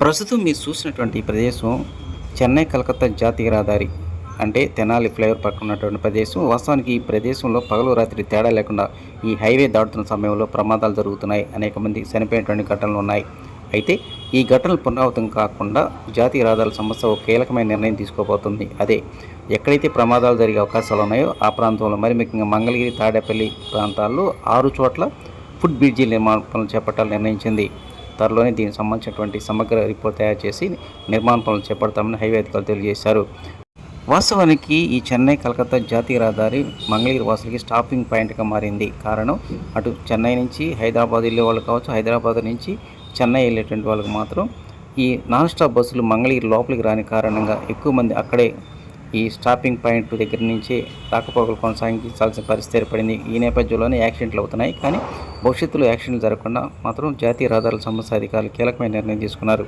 ప్రస్తుతం మీరు చూసినటువంటి ఈ ప్రదేశం చెన్నై కలకత్తా జాతీయ రహదారి అంటే తెనాలి ఫ్లైఓవర్ పక్కన ఉన్నటువంటి ప్రదేశం. వాస్తవానికి ఈ ప్రదేశంలో పగలు రాత్రి తేడా లేకుండా ఈ హైవే దాటుతున్న సమయంలో ప్రమాదాలు జరుగుతున్నాయి. అనేక మంది చనిపోయినటువంటి ఘటనలు ఉన్నాయి. అయితే ఈ ఘటనలు పునరావృతం కాకుండా జాతీయ రహదారుల సంస్థ ఒక కీలకమైన నిర్ణయం తీసుకోబోతుంది. అదే ఎక్కడైతే ప్రమాదాలు జరిగే అవకాశాలు ఉన్నాయో ఆ ప్రాంతంలో మరి ముఖ్యంగా మంగళగిరి తాడేపల్లి ప్రాంతాల్లో ఆరు చోట్ల ఫుడ్ బ్రిడ్జీ నిర్మాణ పనులు చేపట్టాలని నిర్ణయించింది. త్వరలోనే దీనికి సంబంధించినటువంటి సమగ్ర రిపోర్ట్ తయారు చేసి నిర్మాణ పనులు చేపడతామని హైవే అధికారులు తెలియజేశారు. వాస్తవానికి ఈ చెన్నై కలకత్తా జాతీయ రహదారి మంగళగిరి వాసులకి స్టాపింగ్ పాయింట్గా మారింది. కారణం అటు చెన్నై నుంచి హైదరాబాద్ వెళ్ళే వాళ్ళు కావచ్చు హైదరాబాద్ నుంచి చెన్నై వెళ్ళేటువంటి వాళ్ళకి మాత్రం ఈ నాన్ స్టాప్ బస్సులు మంగళగిరి లోపలికి రాని కారణంగా ఎక్కువ మంది అక్కడే ఈ స్టాపింగ్ పాయింట్ దగ్గర నుంచి రాకపోకలు కొనసాగించాల్సిన పరిస్థితి ఏర్పడింది. ఈ నేపథ్యంలోనే యాక్సిడెంట్లు అవుతున్నాయి. కానీ భవిష్యత్తులో యాక్సిడెంట్లు జరగకుండా మాత్రం జాతీయ రహదారుల సంస్థ అధికారులు కీలకమైన నిర్ణయం తీసుకున్నారు.